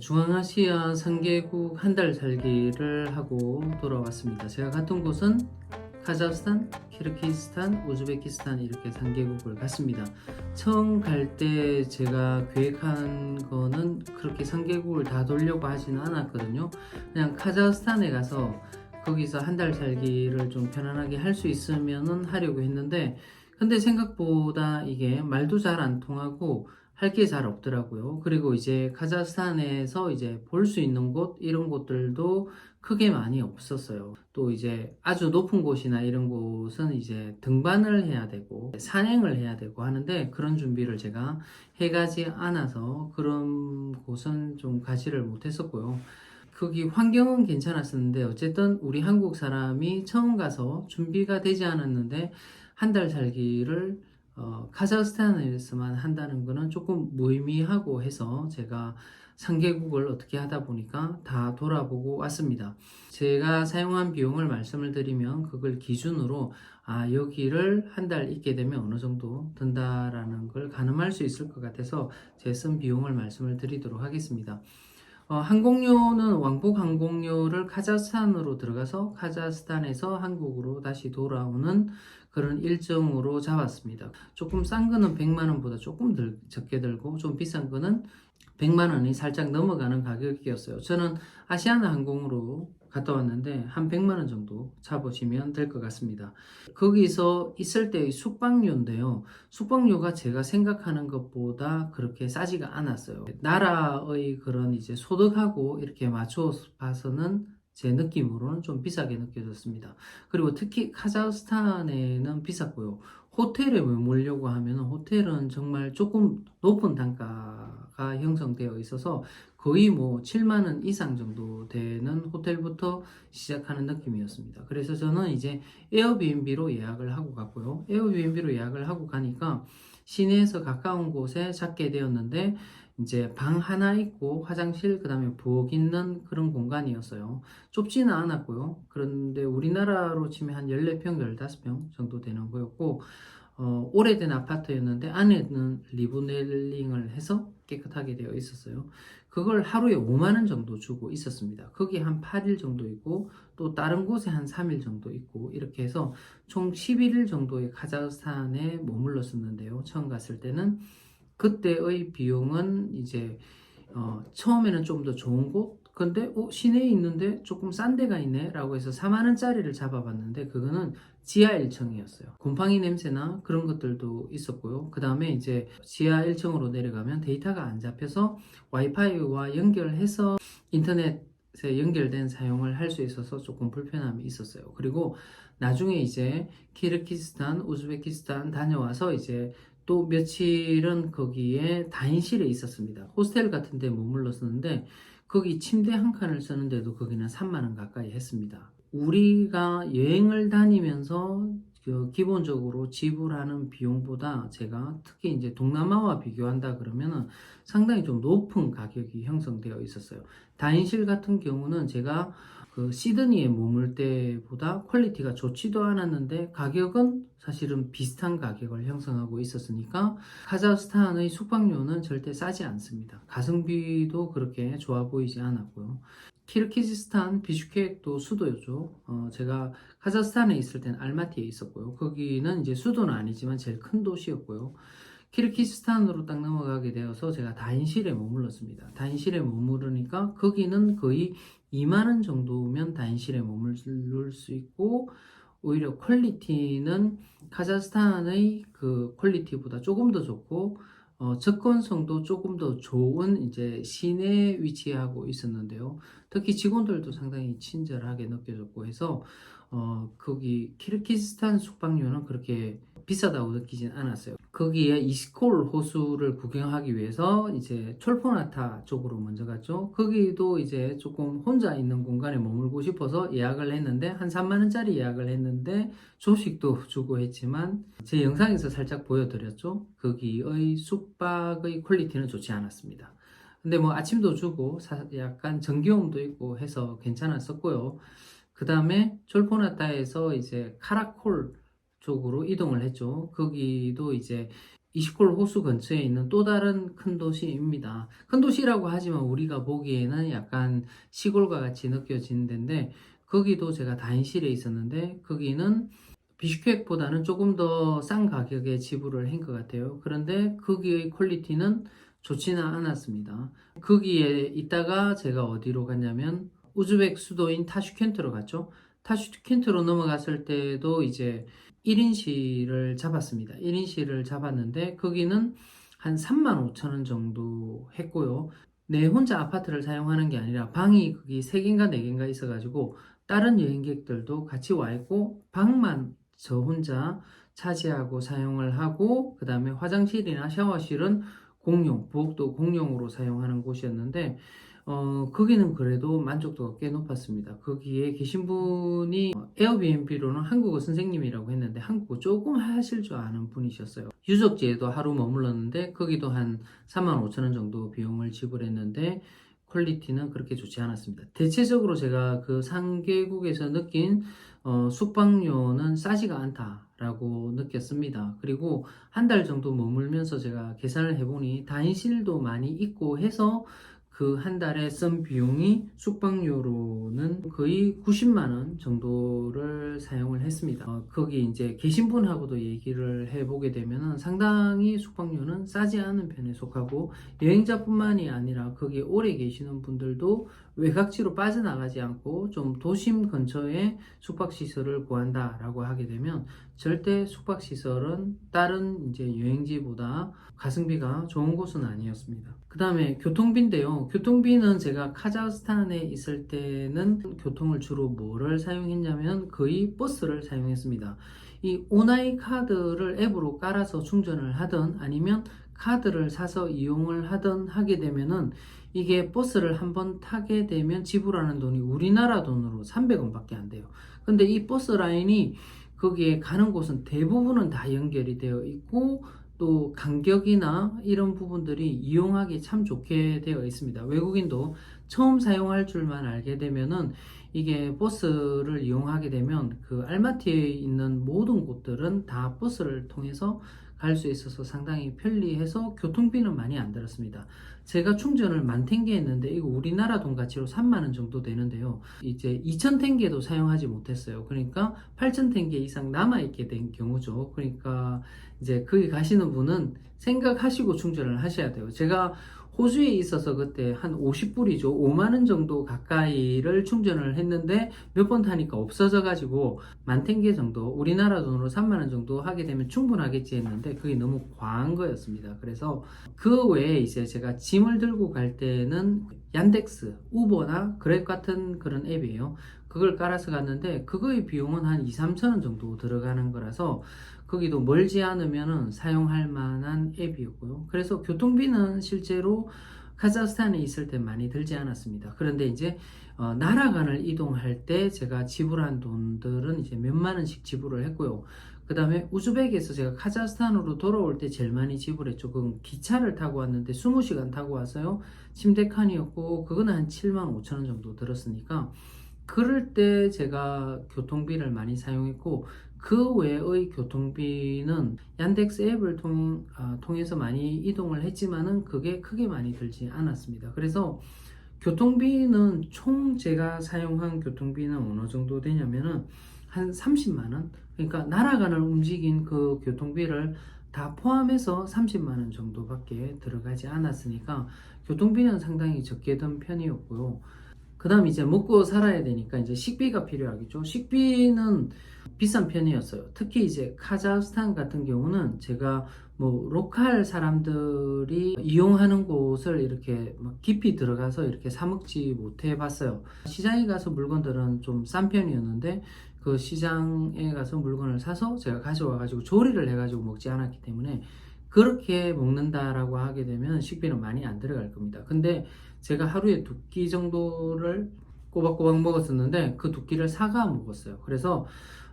중앙아시아 3개국 한 달 살기를 하고 돌아왔습니다. 제가 갔던 곳은 카자흐스탄, 키르기스탄, 우즈베키스탄 이렇게 3개국을 갔습니다. 처음 갈 때 제가 계획한 거는 그렇게 3개국을 다 돌려고 하지는 않았거든요. 그냥 카자흐스탄에 가서 거기서 한 달 살기를 좀 편안하게 할 수 있으면은 하려고 했는데 근데 생각보다 이게 말도 잘 안 통하고 할 게 잘 없더라고요. 그리고 이제 카자흐스탄에서 이제 볼 수 있는 곳 이런 곳들도 크게 많이 없었어요. 또 이제 아주 높은 곳이나 이런 곳은 이제 등반을 해야 되고 산행을 해야 되고 하는데 그런 준비를 제가 해가지 않아서 그런 곳은 좀 가지를 못했었고요. 거기 환경은 괜찮았었는데 어쨌든 우리 한국 사람이 처음 가서 준비가 되지 않았는데 한 달 살기를 어, 카자흐스탄에서만 한다는 거는 조금 무의미하고 해서 제가 3개국을 어떻게 하다 보니까 다 돌아보고 왔습니다. 제가 사용한 비용을 말씀을 드리면 그걸 기준으로 아 여기를 한 달 있게 되면 어느 정도 든다라는 걸 가늠할 수 있을 것 같아서 제 쓴 비용을 말씀을 드리도록 하겠습니다. 어, 항공료는 왕복 항공료를 카자흐스탄으로 들어가서 카자흐스탄에서 한국으로 다시 돌아오는 그런 일정으로 잡았습니다. 조금 싼 거는 100만 원보다 조금 덜, 적게 들고 좀 비싼 거는 100만 원이 살짝 넘어가는 가격이었어요. 저는 아시아나 항공으로 갔다 왔는데 한 100만 원 정도 잡으시면 될 것 같습니다. 거기서 있을 때의 숙박료인데요. 숙박료가 제가 생각하는 것보다 그렇게 싸지가 않았어요. 나라의 그런 이제 소득하고 이렇게 맞춰 봐서는 제 느낌으로는 좀 비싸게 느껴졌습니다. 그리고 특히 카자흐스탄에는 비쌌고요. 호텔에 머물려고 하면 호텔은 정말 조금 높은 단가가 형성되어 있어서 거의 뭐 7만 원 이상 정도 되는 호텔부터 시작하는 느낌이었습니다. 그래서 저는 이제 에어비앤비로 예약을 하고 갔고요. 에어비앤비로 예약을 하고 가니까 시내에서 가까운 곳에 잡게 되었는데 이제 방 하나 있고 화장실 그다음에 부엌 있는 그런 공간이었어요. 좁지는 않았고요. 그런데 우리나라로 치면 한 14평, 15평 정도 되는 거였고 어, 오래된 아파트였는데 안에는 리브넬링을 해서 깨끗하게 되어 있었어요. 그걸 하루에 5만 원 정도 주고 있었습니다. 거기 한 8일 정도 있고 또 다른 곳에 한 3일 정도 있고 이렇게 해서 총 11일 정도의 카자흐스탄에 머물렀었는데요. 처음 갔을 때는 그때의 비용은 이제 어, 처음에는 좀 더 좋은 곳 근데 어, 시내에 있는데 조금 싼 데가 있네 라고 해서 4만 원짜리를 잡아봤는데 그거는 지하 1층이었어요. 곰팡이 냄새나 그런 것들도 있었고요. 그 다음에 이제 지하 1층으로 내려가면 데이터가 안 잡혀서 와이파이와 연결해서 인터넷에 연결된 사용을 할 수 있어서 조금 불편함이 있었어요. 그리고 나중에 이제 키르기스탄, 우즈베키스탄 다녀와서 이제 또 며칠은 거기에 다인실에 있었습니다. 호스텔 같은 데 머물렀었는데 거기 침대 한 칸을 쓰는데도 거기는 3만 원 가까이 했습니다. 우리가 여행을 다니면서 그 기본적으로 지불하는 비용보다 제가 특히 이제 동남아와 비교한다 그러면은 상당히 좀 높은 가격이 형성되어 있었어요. 다인실 같은 경우는 제가 그 시드니에 머물 때보다 퀄리티가 좋지도 않았는데 가격은 사실은 비슷한 가격을 형성하고 있었으니까 카자흐스탄의 숙박료는 절대 싸지 않습니다. 가성비도 그렇게 좋아 보이지 않았고요. 키르키즈스탄 비슈케크도 수도였죠. 어, 제가 카자흐스탄에 있을 때는 알마티에 있었고요. 거기는 이제 수도는 아니지만 제일 큰 도시였고요. 키르키스탄으로 딱 넘어가게 되어서 제가 다인실에 머물렀습니다. 다인실에 머무르니까 거기는 거의 2만 원 정도면 다인실에 머물 수 있고 오히려 퀄리티는 카자흐스탄의 그 퀄리티보다 조금 더 좋고 어, 접근성도 조금 더 좋은 이제 시내에 위치하고 있었는데요. 특히 직원들도 상당히 친절하게 느껴졌고 해서 어, 거기 키르키스탄 숙박료는 그렇게 비싸다고 느끼진 않았어요. 거기에 이스콜 호수를 구경하기 위해서 이제 촐포나타 쪽으로 먼저 갔죠. 거기도 이제 조금 혼자 있는 공간에 머물고 싶어서 예약을 했는데 한 3만 원짜리 예약을 했는데 조식도 주고 했지만 제 영상에서 살짝 보여드렸죠. 거기의 숙박의 퀄리티는 좋지 않았습니다. 근데 뭐 아침도 주고 사- 약간 전기요금도 있고 해서 괜찮았었고요. 그 다음에 촐포나타에서 이제 카라콜 쪽으로 이동을 했죠. 거기도 이제 이시콜 호수 근처에 있는 또 다른 큰 도시입니다. 큰 도시라고 하지만 우리가 보기에는 약간 시골과 같이 느껴지는 데인데 거기도 제가 다인실에 있었는데 거기는 비슈케크보다는 조금 더 싼 가격에 지불을 한 것 같아요. 그런데 거기의 퀄리티는 좋지는 않았습니다. 거기에 있다가 제가 어디로 갔냐면 우즈벡 수도인 타슈켄트로 갔죠. 타슈켄트로 넘어갔을 때도 이제 1인실을 잡았습니다. 1인실을 잡았는데 거기는 한 3만 5천 원 정도 했고요. 내 혼자 아파트를 사용하는 게 아니라 방이 거기 3개인가 4개인가 있어가지고 다른 여행객들도 같이 와 있고 방만 저 혼자 차지하고 사용을 하고 그 다음에 화장실이나 샤워실은 공용, 부엌도 공용으로 사용하는 곳이었는데 어, 거기는 그래도 만족도가 꽤 높았습니다. 거기에 계신 분이 어, 에어비앤비로는 한국어 선생님이라고 했는데 한국어 조금 하실 줄 아는 분이셨어요. 유적지에도 하루 머물렀는데 거기도 한 3만 5천 원 정도 비용을 지불했는데 퀄리티는 그렇게 좋지 않았습니다. 대체적으로 제가 그 상계국에서 느낀 어, 숙박료는 싸지가 않다 라고 느꼈습니다. 그리고 한 달 정도 머물면서 제가 계산을 해보니 단실도 많이 있고 해서 그 한 달에 쓴 비용이 숙박료로는 거의 90만 원 정도를 사용을 했습니다. 어, 거기 이제 계신 분하고도 얘기를 해보게 되면 상당히 숙박료는 싸지 않은 편에 속하고 여행자뿐만이 아니라 거기에 오래 계시는 분들도 외곽지로 빠져나가지 않고 좀 도심 근처에 숙박시설을 구한다 라고 하게 되면 절대 숙박시설은 다른 이제 여행지보다 가성비가 좋은 곳은 아니었습니다. 그 다음에 교통비인데요. 교통비는 제가 카자흐스탄에 있을 때는 교통을 주로 뭐를 사용했냐면 거의 버스를 사용했습니다. 이 오나이 카드를 앱으로 깔아서 충전을 하든 아니면 카드를 사서 이용을 하든 하게 되면은 이게 버스를 한번 타게 되면 지불하는 돈이 우리나라 돈으로 300원 밖에 안 돼요. 근데 이 버스 라인이 거기에 가는 곳은 대부분은 다 연결이 되어 있고 또 간격이나 이런 부분들이 이용하기 참 좋게 되어 있습니다. 외국인도 처음 사용할 줄만 알게 되면은 이게 버스를 이용하게 되면 그 알마티에 있는 모든 곳들은 다 버스를 통해서 갈 수 있어서 상당히 편리해서 교통비는 많이 안 들었습니다. 제가 충전을 만 탱게 했는데 이거 우리나라 돈 가치로 3만 원 정도 되는데요. 이제 2천 탱게도 사용하지 못했어요. 그러니까 8천 탱게 이상 남아 있게 된 경우죠. 그러니까 이제 거기 가시는 분은 생각하시고 충전을 하셔야 돼요. 제가 호주에 있어서 그때 한 50불이죠. 5만원 정도 가까이를 충전을 했는데 몇 번 타니까 없어져 가지고 만탱개 정도 우리나라 돈으로 3만원 정도 하게 되면 충분하겠지 했는데 그게 너무 과한 거였습니다. 그래서 그 외에 이제 제가 짐을 들고 갈 때는 얀덱스, 우버나 그랩 같은 그런 앱이에요. 그걸 깔아서 갔는데 그거의 비용은 한 2, 3천 원 정도 들어가는 거라서 거기도 멀지 않으면 사용할 만한 앱이었고요. 그래서 교통비는 실제로 카자흐스탄에 있을 때 많이 들지 않았습니다. 그런데 이제 어, 나라 간을 이동할 때 제가 지불한 돈들은 이제 몇만 원씩 지불을 했고요. 그 다음에 우즈벡에서 제가 카자흐스탄으로 돌아올 때 제일 많이 지불했죠. 그건 기차를 타고 왔는데 20시간 타고 왔어요. 침대 칸이었고 그거는 한 7만 5천 원 정도 들었으니까 그럴 때 제가 교통비를 많이 사용했고 그 외의 교통비는 얀덱스 앱을 통, 아, 통해서 많이 이동을 했지만은 그게 크게 많이 들지 않았습니다. 그래서 교통비는 총 제가 사용한 교통비는 어느 정도 되냐면은 한 30만 원. 그러니까 나라간을 움직인 그 교통비를 다 포함해서 30만 원 정도밖에 들어가지 않았으니까 교통비는 상당히 적게 든 편이었고요. 그 다음 이제 먹고 살아야 되니까 이제 식비가 필요하겠죠. 식비는 비싼 편이었어요. 특히 이제 카자흐스탄 같은 경우는 제가 뭐 로컬 사람들이 이용하는 곳을 이렇게 막 깊이 들어가서 이렇게 사 먹지 못해 봤어요. 시장에 가서 물건들은 좀 싼 편이었는데 그 시장에 가서 물건을 사서 제가 가져와 가지고 조리를 해 가지고 먹지 않았기 때문에 그렇게 먹는다라고 하게 되면 식비는 많이 안 들어갈 겁니다. 근데 제가 하루에 두 끼 정도를 꼬박꼬박 먹었었는데 그 두 끼를 사가 먹었어요. 그래서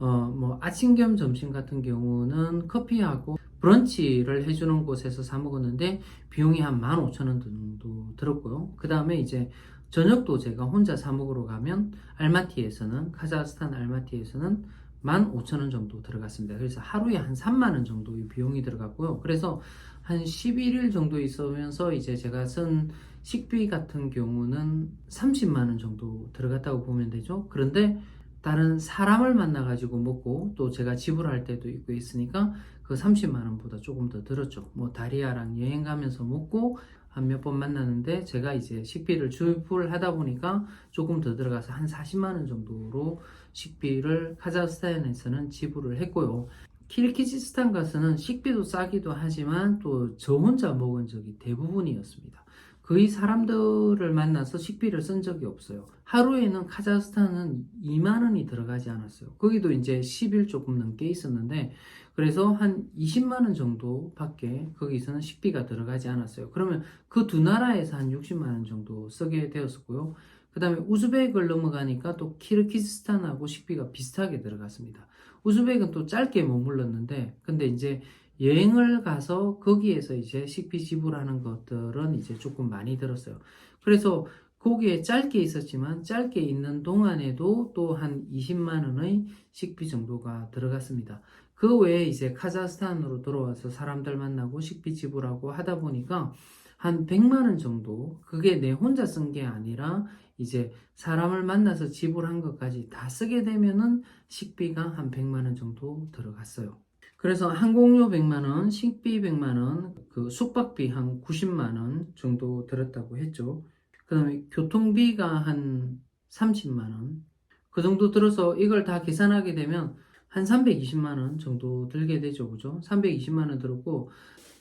어 뭐 아침 겸 점심 같은 경우는 커피하고 브런치를 해주는 곳에서 사 먹었는데 비용이 한 15,000원 정도 들었고요. 그 다음에 이제 저녁도 제가 혼자 사 먹으러 가면 알마티에서는 카자흐스탄 알마티에서는 15,000원 정도 들어갔습니다. 그래서 하루에 한 3만 원 정도의 비용이 들어갔고요. 그래서 한 11일 정도 있으면서 이제 제가 쓴 식비 같은 경우는 30만 원 정도 들어갔다고 보면 되죠. 그런데 다른 사람을 만나 가지고 먹고 또 제가 지불할 때도 있고 있으니까 그 30만 원보다 조금 더 들었죠. 뭐 다리아랑 여행 가면서 먹고 한 몇 번 만나는데 제가 이제 식비를 지불 하다 보니까 조금 더 들어가서 한 40만 원 정도로 식비를 카자흐스탄에서는 지불을 했고요. 키르기즈스탄 가서는 식비도 싸기도 하지만 또 저 혼자 먹은 적이 대부분이었습니다. 거의 사람들을 만나서 식비를 쓴 적이 없어요. 하루에는 카자흐스탄은 2만 원이 들어가지 않았어요. 거기도 이제 10일 조금 넘게 있었는데 그래서 한 20만 원 정도밖에 거기서는 식비가 들어가지 않았어요. 그러면 그 두 나라에서 한 60만 원 정도 쓰게 되었었고요. 그 다음에 우즈벡을 넘어가니까 또 키르기스탄하고 식비가 비슷하게 들어갔습니다. 우즈벡은 또 짧게 머물렀는데 근데 이제 여행을 가서 거기에서 이제 식비 지불하는 것들은 이제 조금 많이 들었어요. 그래서 거기에 짧게 있었지만 짧게 있는 동안에도 또 한 20만 원의 식비 정도가 들어갔습니다. 그 외에 이제 카자흐스탄으로 들어와서 사람들 만나고 식비 지불하고 하다 보니까 한 100만 원 정도 그게 내 혼자 쓴 게 아니라 이제 사람을 만나서 지불한 것까지 다 쓰게 되면은 식비가 한 100만 원 정도 들어갔어요. 그래서 항공료 100만 원, 식비 100만 원, 그 숙박비 한 90만 원 정도 들었다고 했죠. 그다음에 교통비가 한 30만 원. 그 정도 들어서 이걸 다 계산하게 되면 한 320만 원 정도 들게 되죠. 그죠? 320만 원 들었고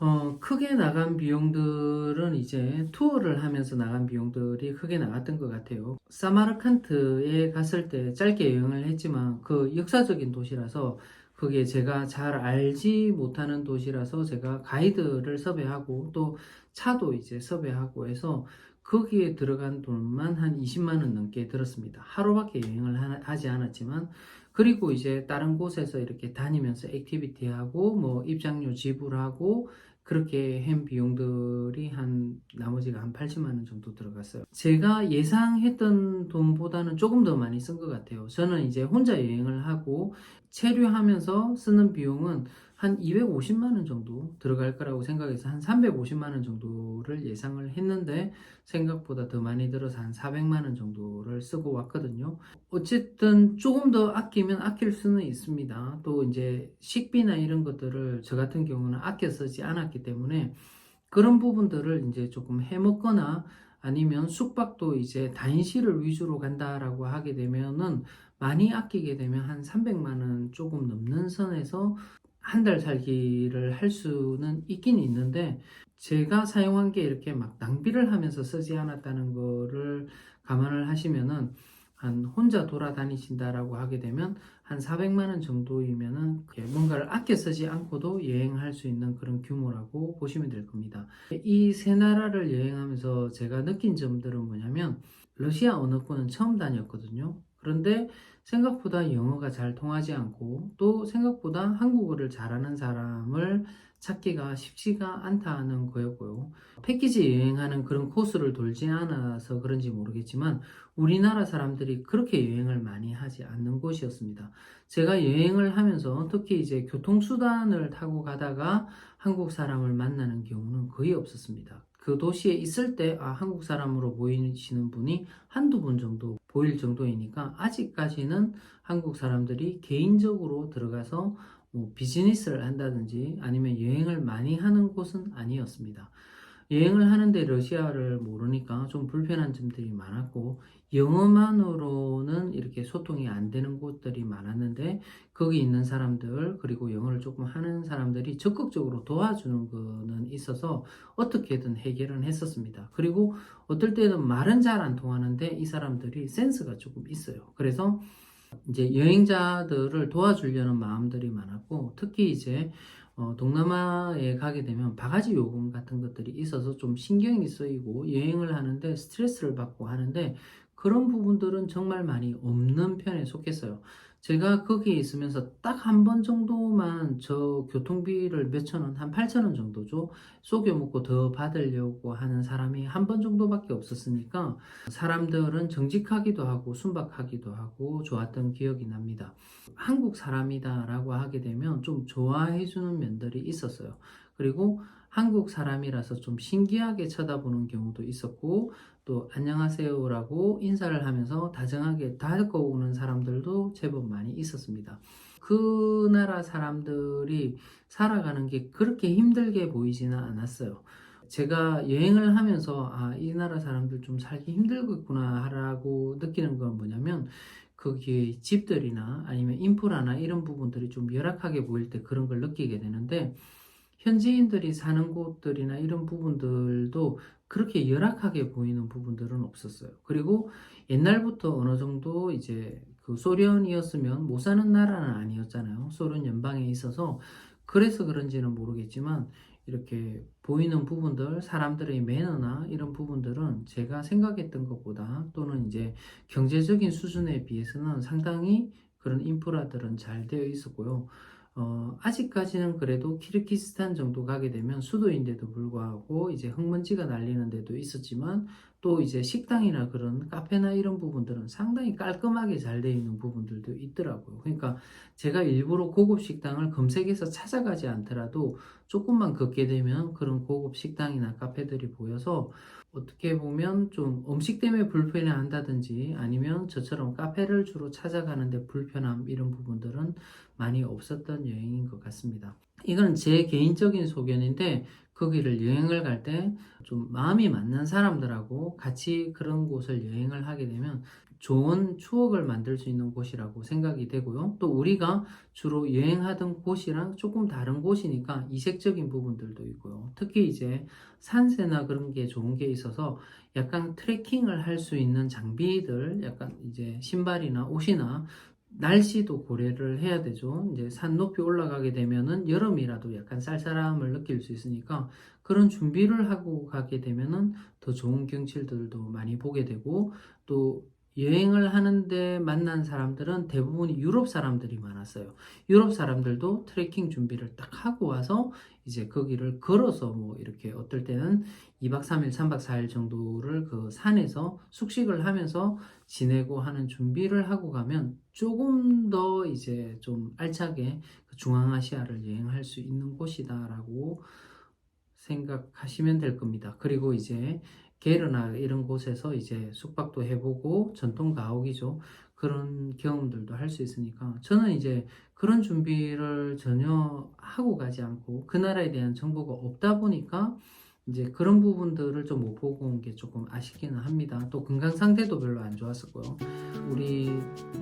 어, 크게 나간 비용들은 이제 투어를 하면서 나간 비용들이 크게 나갔던 것 같아요. 사마르칸트에 갔을 때 짧게 여행을 했지만 그 역사적인 도시라서 그게 제가 잘 알지 못하는 도시라서 제가 가이드를 섭외하고 또 차도 이제 섭외하고 해서 거기에 들어간 돈만 한 20만 원 넘게 들었습니다. 하루밖에 여행을 하- 하지 않았지만 그리고 이제 다른 곳에서 이렇게 다니면서 액티비티하고 뭐 입장료 지불하고 그렇게 한 비용들이 한 나머지가 한 80만 원 정도 들어갔어요. 제가 예상했던 돈보다는 조금 더 많이 쓴 것 같아요. 저는 이제 혼자 여행을 하고 체류하면서 쓰는 비용은 한 250만 원 정도 들어갈 거라고 생각해서 한 350만 원 정도를 예상을 했는데 생각보다 더 많이 들어서 한 400만 원 정도를 쓰고 왔거든요. 어쨌든 조금 더 아끼면 아낄 수는 있습니다. 또 이제 식비나 이런 것들을 저 같은 경우는 아껴 쓰지 않았기 때문에 그런 부분들을 이제 조금 해먹거나 아니면 숙박도 이제 단실을 위주로 간다라고 하게 되면은 많이 아끼게 되면 한 300만 원 조금 넘는 선에서 한 달 살기를 할 수는 있긴 있는데 제가 사용한 게 이렇게 막 낭비를 하면서 쓰지 않았다는 거를 감안을 하시면은 한 혼자 돌아다니신다라고 하게 되면 한 400만 원 정도이면은 뭔가를 아껴 쓰지 않고도 여행할 수 있는 그런 규모라고 보시면 될 겁니다. 이 세 나라를 여행하면서 제가 느낀 점들은 뭐냐면 러시아 언어권은 처음 다녔거든요. 그런데 생각보다 영어가 잘 통하지 않고 또 생각보다 한국어를 잘하는 사람을 찾기가 쉽지가 않다는 거였고요. 패키지 여행하는 그런 코스를 돌지 않아서 그런지 모르겠지만 우리나라 사람들이 그렇게 여행을 많이 하지 않는 곳이었습니다. 제가 여행을 하면서 특히 이제 교통수단을 타고 가다가 한국 사람을 만나는 경우는 거의 없었습니다. 그 도시에 있을 때, 아, 한국 사람으로 보이시는 분이 한두 분 정도 보일 정도이니까, 아직까지는 한국 사람들이 개인적으로 들어가서 뭐 비즈니스를 한다든지 아니면 여행을 많이 하는 곳은 아니었습니다. 여행을 하는데 러시아를 모르니까 좀 불편한 점들이 많았고, 영어만으로는 이렇게 소통이 안 되는 곳들이 많았는데, 거기 있는 사람들, 그리고 영어를 조금 하는 사람들이 적극적으로 도와주는 거는 있어서 어떻게든 해결은 했었습니다. 그리고 어떨 때는 말은 잘 안 통하는데 이 사람들이 센스가 조금 있어요. 그래서 이제 여행자들을 도와주려는 마음들이 많았고, 특히 이제 어, 동남아에 가게 되면 바가지 요금 같은 것들이 있어서 좀 신경이 쓰이고 여행을 하는데 스트레스를 받고 하는데 그런 부분들은 정말 많이 없는 편에 속했어요. 제가 거기에 있으면서 딱 한 번 정도만 저 교통비를 몇천 원, 한 8천 원 정도죠. 속여 먹고 더 받으려고 하는 사람이 한 번 정도밖에 없었으니까 사람들은 정직하기도 하고 순박하기도 하고 좋았던 기억이 납니다. 한국 사람이다 라고 하게 되면 좀 좋아해 주는 면들이 있었어요. 그리고 한국 사람이라서 좀 신기하게 쳐다보는 경우도 있었고 또 안녕하세요라고 인사를 하면서 다정하게 다가오는 사람들도 제법 많이 있었습니다. 그 나라 사람들이 살아가는 게 그렇게 힘들게 보이지는 않았어요. 제가 여행을 하면서 아, 이 나라 사람들 좀 살기 힘들겠구나 라고 느끼는 건 뭐냐면 거기에 집들이나 아니면 인프라나 이런 부분들이 좀 열악하게 보일 때 그런 걸 느끼게 되는데 현지인들이 사는 곳들이나 이런 부분들도 그렇게 열악하게 보이는 부분들은 없었어요. 그리고 옛날부터 어느 정도 이제 그 소련이었으면 못 사는 나라는 아니었잖아요. 소련 연방에 있어서 그래서 그런지는 모르겠지만 이렇게 보이는 부분들, 사람들의 매너나 이런 부분들은 제가 생각했던 것보다 또는 이제 경제적인 수준에 비해서는 상당히 그런 인프라들은 잘 되어 있었고요. 어, 아직까지는 그래도 키르기스탄 정도 가게 되면 수도인데도 불구하고 이제 흙먼지가 날리는 데도 있었지만 또 이제 식당이나 그런 카페나 이런 부분들은 상당히 깔끔하게 잘 되어 있는 부분들도 있더라고요. 그러니까 제가 일부러 고급 식당을 검색해서 찾아가지 않더라도 조금만 걷게 되면 그런 고급 식당이나 카페들이 보여서 어떻게 보면 좀 음식 때문에 불편해 한다든지 아니면 저처럼 카페를 주로 찾아가는데 불편함 이런 부분들은 많이 없었던 여행인 것 같습니다. 이건 제 개인적인 소견인데 거기를 여행을 갈 때 좀 마음이 맞는 사람들하고 같이 그런 곳을 여행을 하게 되면 좋은 추억을 만들 수 있는 곳이라고 생각이 되고요. 또 우리가 주로 여행하던 곳이랑 조금 다른 곳이니까 이색적인 부분들도 있고요. 특히 이제 산세나 그런 게 좋은 게 있어서 약간 트레킹을 할 수 있는 장비들, 약간 이제 신발이나 옷이나 날씨도 고려를 해야 되죠. 이제 산 높이 올라가게 되면은 여름이라도 약간 쌀쌀함을 느낄 수 있으니까 그런 준비를 하고 가게 되면은 더 좋은 경치들도 많이 보게 되고 또 여행을 하는데 만난 사람들은 대부분이 유럽 사람들이 많았어요. 유럽 사람들도 트레킹 준비를 딱 하고 와서 이제 거기를 걸어서 뭐 이렇게 어떨 때는 2박 3일, 3박 4일 정도를 그 산에서 숙식을 하면서 지내고 하는 준비를 하고 가면 조금 더 이제 좀 알차게 그 중앙아시아를 여행할 수 있는 곳이다라고 생각하시면 될 겁니다. 그리고 이제 게르나 이런 곳에서 이제 숙박도 해보고 전통 가옥이죠. 그런 경험들도 할 수 있으니까 저는 이제 그런 준비를 전혀 하고 가지 않고 그 나라에 대한 정보가 없다 보니까 이제 그런 부분들을 좀 못 보고 온 게 조금 아쉽기는 합니다. 또 건강 상태도 별로 안 좋았었고요. 우리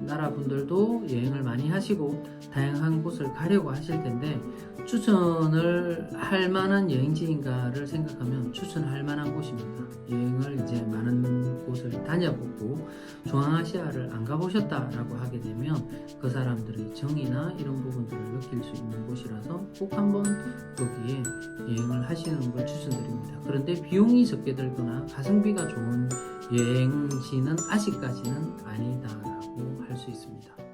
나라 분들도 여행을 많이 하시고 다양한 곳을 가려고 하실 텐데 추천을 할 만한 여행지인가를 생각하면 추천할 만한 곳입니다. 여행을 이제 많은 곳을 다녀보고 중앙아시아를 안 가보셨다라고 하게 되면 그 사람들의 정의나 이런 부분들을 느낄 수 있는 곳이라서 꼭 한번 거기에 여행을 하시는 걸 추천드립니다. 그런데 비용이 적게 들거나 가성비가 좋은 여행지는 아직까지는 아니다라고 할 수 있습니다.